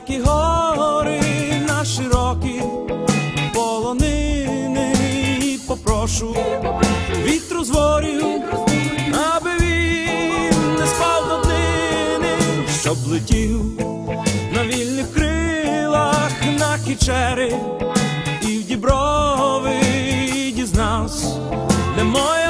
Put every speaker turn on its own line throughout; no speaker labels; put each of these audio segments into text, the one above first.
далекі гори на широкі полонини І попрошу вітру з аби він не спав до днини, щоб летів на вільних крилах, на кічери і в діброви дізнавсь, де моя.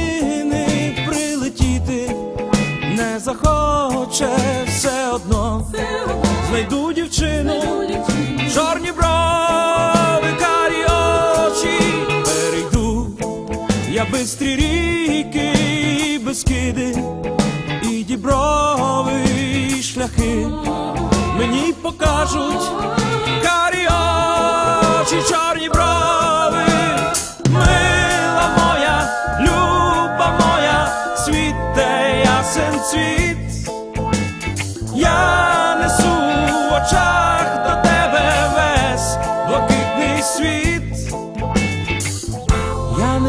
Полонини прилетіти. Не захоче все одно. Знайду дівчину, чорні брови, карі очі, перейду я бистрі ріки, безкиди, і діброви, і шляхи. Мені покажуть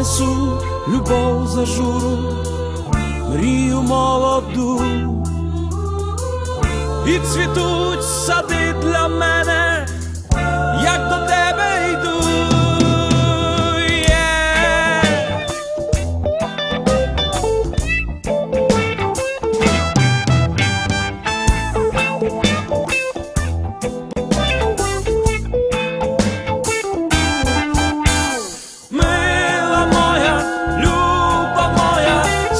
несу любов за журу, мрію молоду. І цвітуть сади для мене,